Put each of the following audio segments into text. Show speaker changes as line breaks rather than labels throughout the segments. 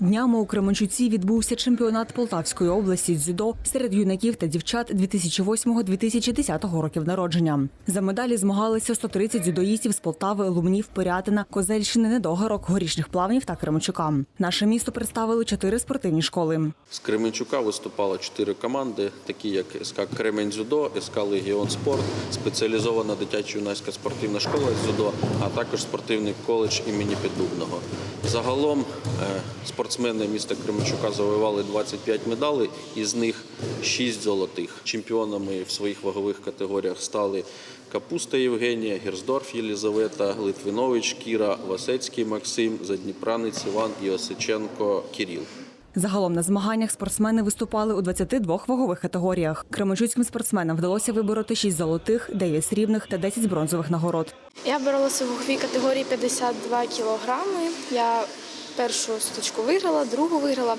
Днями у Кременчуці відбувся чемпіонат Полтавської області дзюдо серед юнаків та дівчат 2008-2010 років народження. За медалі змагалися 130 дзюдоїстів з Полтави, Лумнів, Пирятина, Козельщини, Недогарок, Горішніх Плавнів та Кременчука. Наше місто представили чотири спортивні школи.
З Кременчука виступало чотири команди, такі як СК Кремень Дзюдо, СК Легіон Спорт, спеціалізована дитячо-юнацька спортивна школа з дзюдо, а також спортивний коледж імені Піддубного. Загалом е, спортсмени міста Кременчука завоювали 25 медалей, із них 6 золотих. Чемпіонами в своїх вагових категоріях стали Капуста Євгенія, Герздорф Єлізавета, Литвинович Кіра, Васецький Максим, Задніпранець Іван і Осиченко Кіріл.
Загалом на змаганнях спортсмени виступали у 22 вагових категоріях. Кременчуцьким спортсменам вдалося вибороти 6 золотих, 9 срібних та 10 бронзових нагород.
Я боролася в ваговій категорії 52 кілограми. Я першу сточку виграла, другу виграла,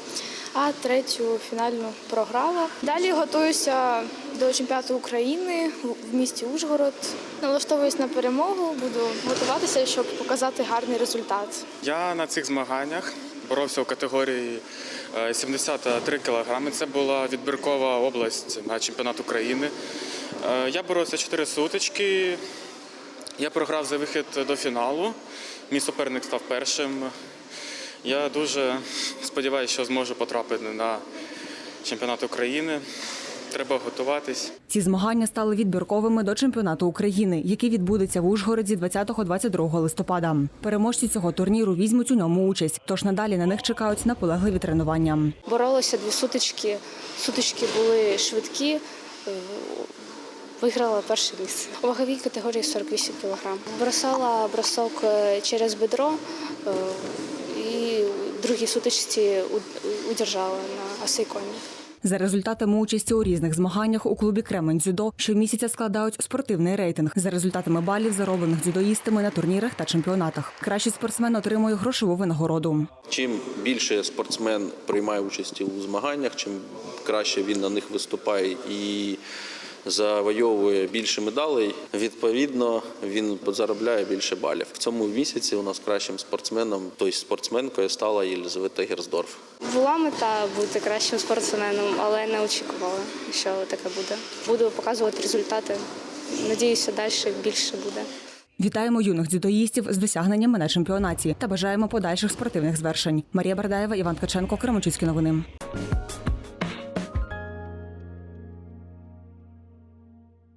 а третю фінальну програла. Далі готуюся до чемпіонату України в місті Ужгород. Налаштовуюсь на перемогу, буду готуватися, щоб показати гарний результат.
Я на цих змаганнях боровся у категорії е, 73 кг. Це була відбіркова область на чемпіонат України. Е, Я боровся 4 сутички. Я програв за вихід до фіналу. Мій суперник став першим. Я дуже сподіваюся, що зможу потрапити на чемпіонат України. Треба готуватись.
Ці змагання стали відбірковими до чемпіонату України, який відбудеться в Ужгороді 20-22 листопада. Переможці цього турніру візьмуть у ньому участь, тож надалі на них чекають наполегливі тренування.
Боролися дві сутички. Сутички були швидкі. е, Виграла перше місце. У ваговій категорії 48 кг. Бросала бросок е, через бедро е, другій сутичці у- удержала на осейконі.
За результатами участі у різних змаганнях у клубі Кремень дзюдо щомісяця складають спортивний рейтинг за результатами балів, зароблених дзюдоїстами на турнірах та чемпіонатах. Кращий спортсмен отримує грошову винагороду.
Чим більше спортсмен приймає участь у змаганнях, чим краще він на них виступає і завойовує більше медалей, відповідно він заробляє більше балів. В цьому місяці у нас кращим спортсменом, тобто спортсменкою стала Єлизавета Герздорф.
Була мета бути кращим спортсменом, але не очікувала, що таке буде. Буду показувати результати. Надіюся, далі більше буде.
Вітаємо юних дзюдоїстів з досягненнями на чемпіонаті та бажаємо подальших спортивних звершень. Марія Бардаєва, Іван Ткаченко, Кременчуцькі новини.